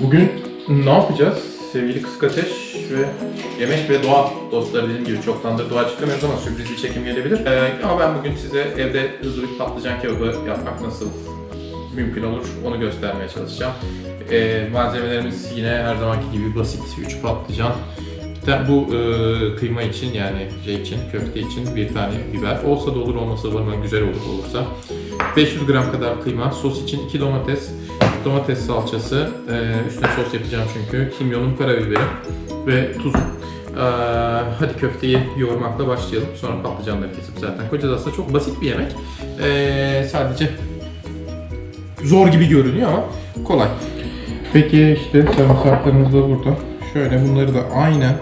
Bugün ne yapacağız? Sevgili Kısık Ateş ve Yemek ve Doğa dostları dediğim gibi çoktandır doğa çıkamıyoruz ama sürpriz bir çekim gelebilir. Ee, ama ben bugün size evde hızlı bir patlıcan kebabı yapmak nasıl mümkün olur onu göstermeye çalışacağım. Ee, malzemelerimiz yine her zamanki gibi basit 3 patlıcan. Bu e, kıyma için yani şey için, köfte için bir tane biber. Olsa da olur olmasa da olur, güzel olur olursa. 500 gram kadar kıyma, sos için 2 domates, domates salçası, e, üstüne sos yapacağım çünkü, kimyonum, karabiberim ve tuzum. Ee, hadi köfteyi yoğurmakla başlayalım. Sonra patlıcanları kesip zaten koyacağız. Aslında çok basit bir yemek. Ee, sadece zor gibi görünüyor ama kolay. Peki işte sarımsaklarımız da burada. Şöyle bunları da aynen.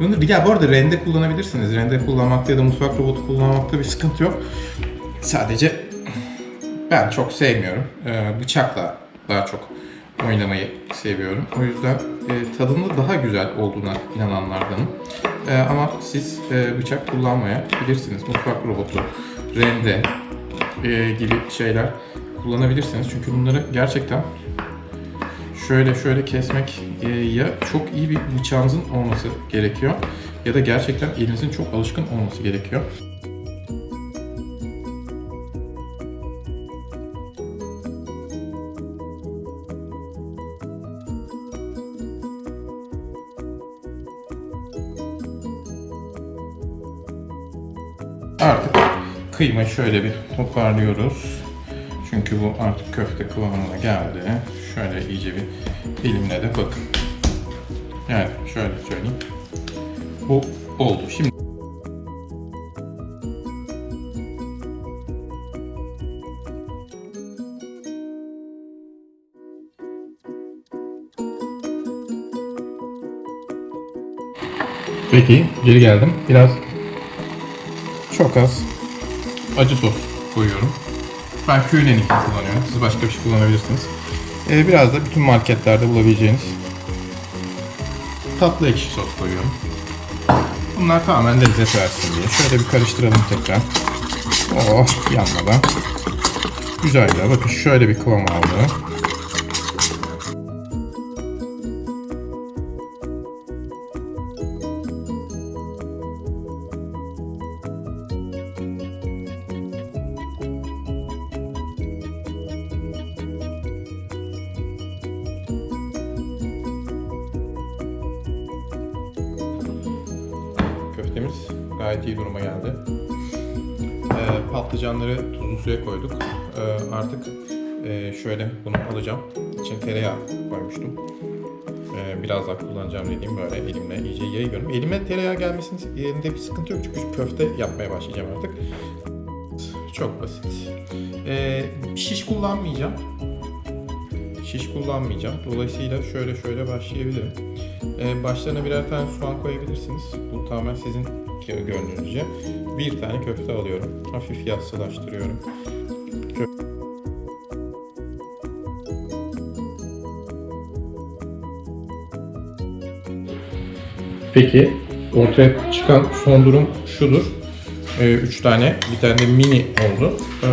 Bunları, ya bu arada rende kullanabilirsiniz. Rende kullanmakta ya da mutfak robotu kullanmakta bir sıkıntı yok. Sadece ben çok sevmiyorum. Ee, bıçakla daha çok oynamayı seviyorum. O yüzden e, tadının daha güzel olduğuna inananlardanım. E, ama siz e, bıçak kullanmayabilirsiniz. Mutfak robotu, rende e, gibi şeyler kullanabilirsiniz. Çünkü bunları gerçekten şöyle şöyle kesmek e, ya çok iyi bir bıçağınızın olması gerekiyor ya da gerçekten elinizin çok alışkın olması gerekiyor. Artık kıymayı şöyle bir toparlıyoruz. Çünkü bu artık köfte kıvamına geldi. Şöyle iyice bir elimle de bakın. Yani şöyle söyleyeyim. Bu oldu. Şimdi Peki, geri geldim. Biraz çok az acı sos koyuyorum. Ben Q'leninki kullanıyorum. Siz başka bir şey kullanabilirsiniz. Ee, biraz da bütün marketlerde bulabileceğiniz tatlı ekşi sos koyuyorum. Bunlar tamamen lezzet versin diye. Şöyle bir karıştıralım tekrar. Oh yanmadan. Güzel güzel. Bakın şöyle bir kıvam aldı. Gayet iyi duruma geldi. Ee, patlıcanları tuzlu suya koyduk. Ee, artık e, şöyle bunu alacağım. İçine tereyağı koymuştum. Ee, biraz daha kullanacağım dediğim böyle elimle iyice yayıyorum. Elime tereyağı gelmesinin yerinde bir sıkıntı yok çünkü köfte yapmaya başlayacağım artık. Çok basit. Ee, şiş kullanmayacağım. Şiş kullanmayacağım. Dolayısıyla şöyle şöyle başlayabilirim. Ee, başlarına birer tane soğan koyabilirsiniz. Bu tamamen sizin gönlünüzce. Bir tane köfte alıyorum. Hafif yassılaştırıyorum. Peki ortaya çıkan son durum şudur. Ee, üç tane, bir tane de mini oldu. Ee,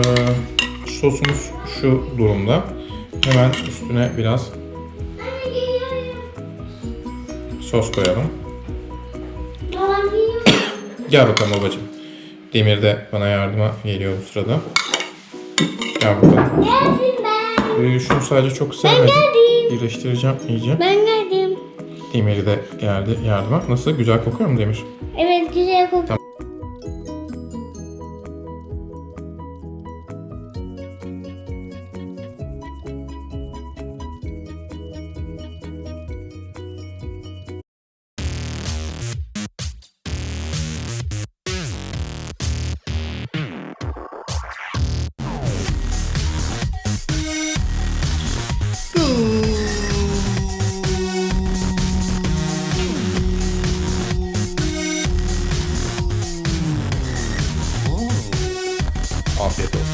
sosumuz şu durumda. Hemen üstüne biraz sos koyalım. Gel bakalım babacığım. Demir de bana yardıma geliyor bu sırada. Gel bakalım. Geldim ben. Ee, şunu sadece çok sevmedim. geldim. Birleştireceğim iyice. Ben geldim. Demir de geldi yardıma. Nasıl? Güzel kokuyor mu Demir? Evet güzel kokuyor. Mississippi.